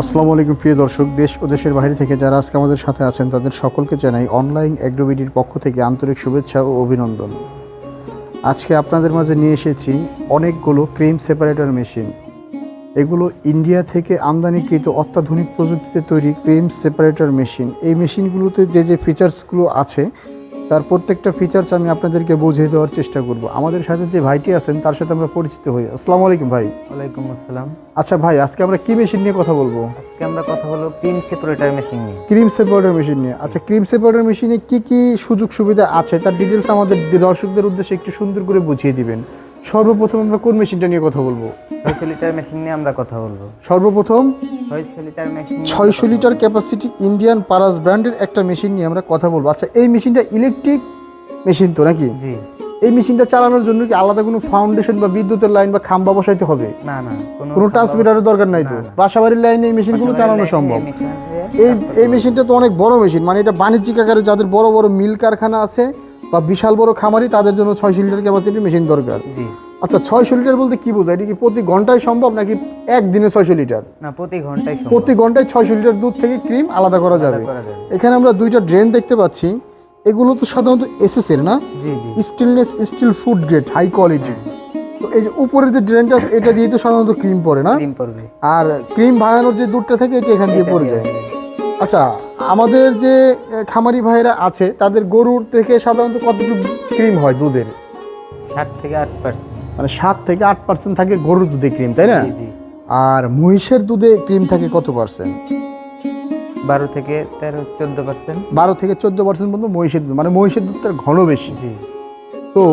আসসালামু আলাইকুম, প্রিয় দর্শক, দেশ ও দেশের বাইরে থেকে যারা আজকে আমাদের সাথে আছেন, তাদের সকলকে জানাই অনলাইন অ্যাগ্রোবিডির পক্ষ থেকে আন্তরিক শুভেচ্ছা ও অভিনন্দন। আজকে আপনাদের মাঝে নিয়ে এসেছি অনেকগুলো ক্রিম সেপারেটর মেশিন। এগুলো ইন্ডিয়া থেকে আমদানিকৃত অত্যাধুনিক প্রযুক্তিতে তৈরি ক্রিম সেপারেটর মেশিন। এই মেশিনগুলোতে যে যে ফিচার্সগুলো আছে তার প্রত্যেকটা ফিচার্স আমি আপনাদেরকে বুঝিয়ে দেওয়ার চেষ্টা করব। আমাদের সাথে যে ভাইটি আছেন তার সাথে আমরা পরিচিত হই। আসসালামু আলাইকুম ভাই। ওয়ালাইকুম আসসালাম। আচ্ছা ভাই আজকে আমরা কি মেশিন নিয়ে কথা বলব? আজকে আমরা কথা বলব ক্রিম সেপারেটর মেশিন নিয়ে। ক্রিম সেপারেটর মেশিন নিয়ে। আচ্ছা ক্রিম সেপারেটর মেশিনে কি কি সুযোগ সুবিধা আছে? তার ডিটেলস আমাদের দর্শকদের উদ্দেশ্যে একটু সুন্দর করে বুঝিয়ে দিবেন। সর্বপ্রথম আমরা কোন মেশিনটা নিয়ে কথা বলব? ছয়শো লিটার মেশিন নিয়ে আমরা কথা বলব। সর্বপ্রথম ছয়শো লিটার মেশিন ছয়শো লিটার ক্যাপাসিটি ইন্ডিয়ান পারাস ব্র্যান্ডের একটা মেশিন নিয়ে আমরা কথা বলব। আচ্ছা এই মেশিনটা ইলেকট্রিক মেশিন তো নাকি? জি। এই মেশিনটা চালানোর জন্য কি আলাদা কোনো ফাউন্ডেশন বা বিদ্যুতের লাইন বা খাম্বা বসাইতে হবে? না না কোনো ট্রান্সমিটারের দরকার নাই তো? বাসাবাড়ির লাইনে এই মেশিনগুলো চালানো সম্ভব? এই এই মেশিনটা তো অনেক বড় মেশিন মানে এটা বাণিজ্যিক আকারে যাদের বড় বড় মিল কারখানা আছে বা বিশাল বড় খামারি তাদের জন্য ছয়শো লিটার ক্যাপাসিটির মেশিন দরকার। জি। আচ্ছা ছয়শো লিটার বলতে কি বোঝায়? এটা কি প্রতি ঘন্টায় সম্ভব নাকি একদিনে ছয়শো লিটার না প্রতি ঘন্টায় প্রতি ঘন্টায় ছয়শো লিটার দুধ থেকে ক্রিম আলাদা করা যাবে। এখানে আমরা দুইটা ড্রেন দেখতে পাচ্ছি। এগুলো তো সাধারণত এসএস এর না? জি জি। Stainless steel food grade high quality তো এই যে উপরের যে ড্রেনটা এটা দিয়ে তো সাধারণত ক্রিম পড়ে না? ক্রিম পড়বে। আর ক্রিম ভাঙানোর যে দুধটা থাকে এটা এখান দিয়ে পড়ে যায়। আচ্ছা আমাদের যে খামারি ভাইরা আছে তাদের গরুর থেকে সাধারণত কতটুকু ক্রিম হয় দুধের? ষাট থেকে আট পার্সেন্ট। মানে সাত থেকে আট পার্সেন্ট থাকে গরুর দুধে ক্রিম তাই না? আর মহিষের দুধে ক্রিম থাকে কত পার্সেন্ট? বারো থেকে তেরো চোদ্দ পার্সেন্ট। বারো থেকে চোদ্দ পার্সেন্ট পর্যন্ত মহিষের দুধ মানে মহিষের দুধটার ঘন বেশি। তো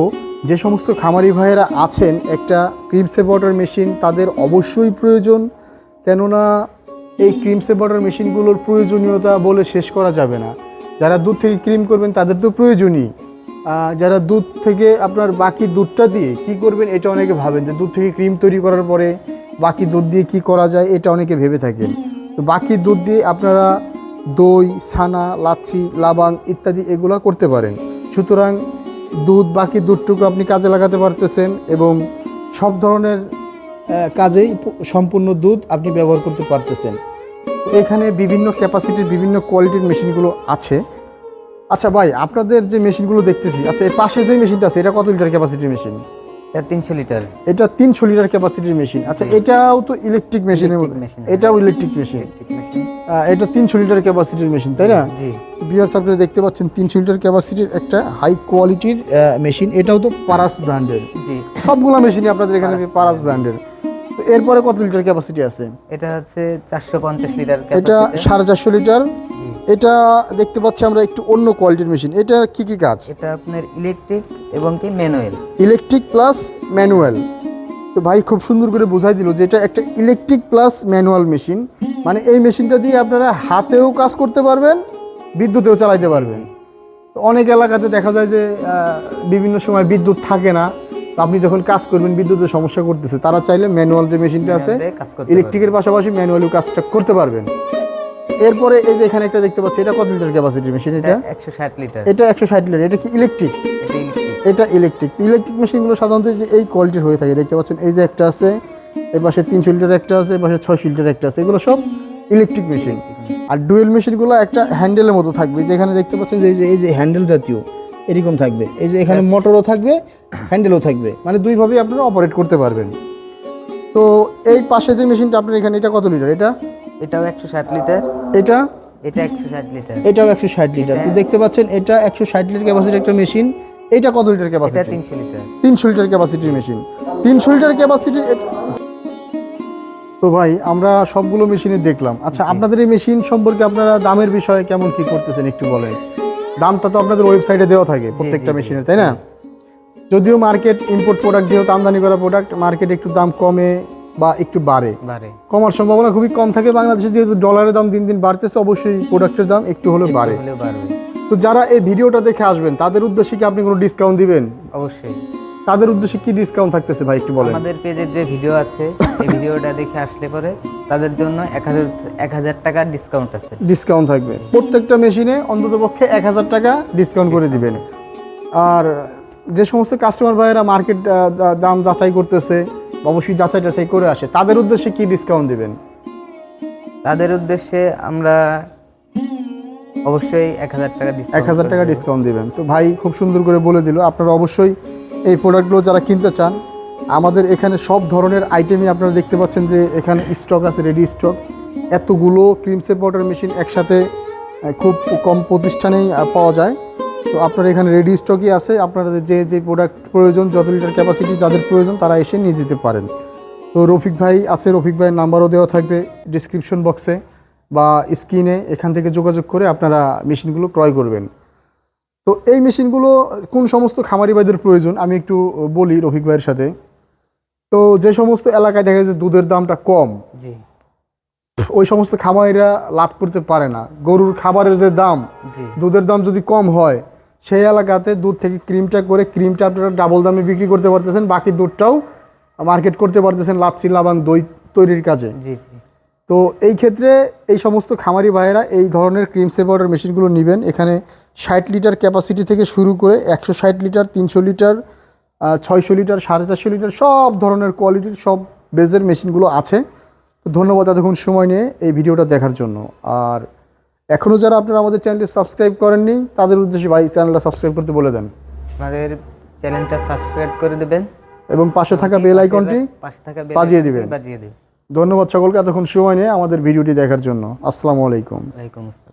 যে সমস্ত খামারি ভাইয়েরা আছেন একটা ক্রিম সেপারেটর মেশিন তাদের অবশ্যই প্রয়োজন। কেননা এই ক্রিম সেপারেটর মেশিনগুলোর প্রয়োজনীয়তা বলে শেষ করা যাবে না। যারা দুধ থেকে ক্রিম করবেন, তাদের তো প্রয়োজনই। যারা দুধ থেকে আপনার বাকি দুধটা দিয়ে কি করবেন, এটা অনেকে ভাবেন যে দুধ থেকে ক্রিম তৈরি করার পরে বাকি দুধ দিয়ে কি করা যায়, এটা অনেকে ভেবে থাকেন। তো বাকি দুধ দিয়ে আপনারা দই, ছানা, লাচ্ছি, লাবাং ইত্যাদি এগুলা করতে পারেন। সুতরাং দুধ, বাকি দুধটুকু আপনি কাজে লাগাতে পারতেছেন এবং সব ধরনের কাজেই সম্পূর্ণ দুধ আপনি ব্যবহার করতে পারতেছেন। এখানে বিভিন্ন ক্যাপাসিটির বিভিন্ন কোয়ালিটির মেশিনগুলো আছে। আচ্ছা ভাই আপনাদের যে মেশিনগুলো দেখতেছি আচ্ছা এর পাশে যে মেশিনটা আছে এটা কত লিটার ক্যাপাসিটির মেশিন? এটা তিনশো লিটার। এটা তিনশো লিটার ক্যাপাসিটির মেশিন। আচ্ছা এটাও তো ইলেকট্রিক মেশিনের Electric এটাও ইলেকট্রিক মেশিন এটা তিনশো লিটার ক্যাপাসিটির মেশিন তাই না? জি। বিয়ার্স আপনারা দেখতে পাচ্ছেন তিনশো লিটার ক্যাপাসিটির একটা হাই কোয়ালিটির মেশিন এটাও তো পারাস ব্র্যান্ডের জি। সবগুলো মেশিনই আপনাদের এখানে পারাস ব্র্যান্ডের এরপরে কত লিটার ক্যাপাসিটি আছে? এটা হচ্ছে চারশো পঞ্চাশ লিটার এটা। সাড়ে চারশো লিটার। এটা দেখতে পাচ্ছি আমরা একটু অন্য কোয়ালিটির মেশিন এটা কি কি কাজ? এটা আপনার ইলেকট্রিক এবং কি ম্যানুয়াল ইলেকট্রিক প্লাস ম্যানুয়াল তো ভাই খুব সুন্দর করে বোঝাই দিল যে এটা একটা ইলেকট্রিক প্লাস ম্যানুয়াল মেশিন মানে এই মেশিনটা দিয়ে আপনারা হাতেও কাজ করতে পারবেন বিদ্যুতেও চালাইতে পারবেন। তো অনেক এলাকাতে দেখা যায় যে বিভিন্ন সময় বিদ্যুৎ থাকে না। আপনি যখন কাজ করবেন বিদ্যুতের সমস্যা করতেছে তারা চাইলে ম্যানুয়াল যে মেশিনটা আছে ইলেকট্রিকের পাশাপাশি ম্যানুয়ালি কাজটা করতে পারবেন। এরপরে এই যে এখানে একটা দেখতে পাচ্ছি এটা কত লিটার ক্যাপাসিটির মেশিন এটা? একশো ষাট লিটার। এটা একশো ষাট লিটার এটা কি ইলেকট্রিক এটা ইলেকট্রিক ইলেকট্রিক মেশিনগুলো সাধারণত যে এই কোয়ালিটির হয়ে থাকে দেখতে পাচ্ছেন এই যে একটা আছে এর পাশে তিনশো লিটার একটা আছে এর পাশে ছয়শো লিটার একটা আছে এগুলো সব ইলেকট্রিক মেশিন আর ডুয়েল মেশিনগুলো একটা হ্যান্ডেলের মতো থাকবে যেখানে দেখতে পাচ্ছেন যে এই যে এই যে হ্যান্ডেল জাতীয়। এরকম থাকবে। এই যে এখানে মোটরও থাকবে হ্যান্ডেলও থাকবে। মানে দুইভাবেই আপনারা অপারেট করতে পারবেন। তো এই পাশে যে মেশিনটা আপনার এখানে এটা কত লিটার? এটা? এটাও একশো ষাট লিটার। এটা? এটা একশো ষাট লিটার। এটাও একশো ষাট লিটার। তো দেখতে পাচ্ছেন এটা একশো ষাট লিটার ক্যাপাসিটির একটা মেশিন। এটা কত লিটার এটা ক্যাপাসিটি তিনশো লিটার। তিনশো লিটার ক্যাপাসিটির মেশিন। তিনশো লিটার ক্যাপাসিটির তো ভাই আমরা সবগুলো মেশিনে দেখলাম। আচ্ছা আপনাদের এই মেশিন সম্পর্কে আপনারা দামের বিষয়ে কেমন কি করতেছেন একটু বলেন। দামটা তো আপনাদের ওয়েবসাইটে দেওয়া থাকে প্রত্যেকটা। মেশিনের তাই না? যদিও মার্কেট ইম্পোর্ট প্রোডাক্ট যেহেতু আমদানি করা প্রোডাক্ট মার্কেট একটু দাম কমে বা একটু বাড়ে। কমার সম্ভাবনা খুবই কম থাকে। বাংলাদেশে যেহেতু ডলারের দাম দিন দিন বাড়তেছে অবশ্যই প্রোডাক্টের দাম একটু হলেও বাড়ে। তো যারা এই ভিডিওটা দেখে আসবেন তাদের উদ্দেশ্যে কি আপনি কোনো ডিসকাউন্ট দিবেন? অবশ্যই। তাদের উদ্দেশ্যে কি ডিসকাউন্ট থাকতেছে ভাই একটু বলেন। আমাদের পেজের যে ভিডিও আছে এই ভিডিওটা দেখে আসলে পরে তাদের জন্য এক হাজার এক হাজার টাকা ডিসকাউন্ট আছে। ডিসকাউন্ট থাকবে। প্রত্যেকটা মেশিনে অন্ততপক্ষে এক হাজার টাকা ডিসকাউন্ট করে দিবেন। আর যে সমস্ত কাস্টমার ভাইয়েরা মার্কেট দাম যাচাই করতেছে অবশ্যই যাচাই টাচাই করে আসে তাদের উদ্দেশ্যে কি ডিসকাউন্ট দিবেন? তাদের উদ্দেশ্যে আমরা অবশ্যই এক হাজার টাকা এক হাজার টাকা ডিসকাউন্ট দিবেন। তো ভাই খুব সুন্দর করে বলে দিল আপনারা অবশ্যই এই প্রোডাক্টগুলো যারা কিনতে চান আমাদের এখানে সব ধরনের আইটেমই আপনারা দেখতে পাচ্ছেন যে এখানে স্টক আছে রেডি স্টক এতগুলো ক্রিম সেপ ওয়াটার মেশিন একসাথে খুব কম প্রতিষ্ঠানেই পাওয়া যায়। তো আপনার এখানে রেডি স্টকই আছে। আপনারা যে যে প্রোডাক্ট প্রয়োজন, যত লিটার ক্যাপাসিটি যাদের প্রয়োজন, তারা এসে নিয়ে যেতে পারেন। তো রফিক ভাই আছে, রফিক ভাইয়ের নাম্বারও দেওয়া থাকবে ডিসক্রিপশন বক্সে বা স্ক্রিনে এখান থেকে যোগাযোগ করে আপনারা মেশিনগুলো ক্রয় করবেন। তো এই মেশিনগুলো কোন সমস্ত খামারি ভাইদের প্রয়োজন, আমি একটু বলি রফিক ভাইয়ের সাথে। তো যে সমস্ত এলাকায় দেখা যায় যে দুধের দামটা কম ওই সমস্ত খামারিরা লাভ করতে পারে না। গরুর খাবারের যে দাম দুধের দাম যদি কম হয় সেই এলাকাতে দুধ থেকে ক্রিমটা করে ক্রিমটা আপনারা ডাবল দামে বিক্রি করতে পারতেছেন বাকি দুধটাও মার্কেট করতে পারতেছেন লাচ্ছি লাবাং দই তৈরির কাজে। তো এই ক্ষেত্রে এই সমস্ত খামারি ভাইয়েরা এই ধরনের ক্রিম ওয়াটার মেশিনগুলো নেবেন। এখানে ষাট লিটার ক্যাপাসিটি থেকে শুরু করে একশো ষাট লিটার তিনশো লিটার ছয়শো লিটার সাড়ে চারশো লিটার সব ধরনের কোয়ালিটির সব বেজের মেশিনগুলো আছে। তো ধন্যবাদ এতক্ষণ সময় নিয়ে এই ভিডিওটা দেখার জন্য। আর এখনও যারা আপনারা আমাদের চ্যানেলটি সাবস্ক্রাইব করেননি তাদের উদ্দেশ্যে ভাই চ্যানেলটা সাবস্ক্রাইব করতে বলে দেন। আপনাদের চ্যানেলটা সাবস্ক্রাইব করে দেবেন। এবং পাশে থাকা বেল আইকনটি পাশে থাকা বাজিয়ে দিবেন। বাজিয়ে দিবেন। ধন্যবাদ সকলকে এতক্ষণ সময় নিয়ে আমাদের ভিডিওটি দেখার জন্য। আসসালামু আলাইকুম। আসসালাম।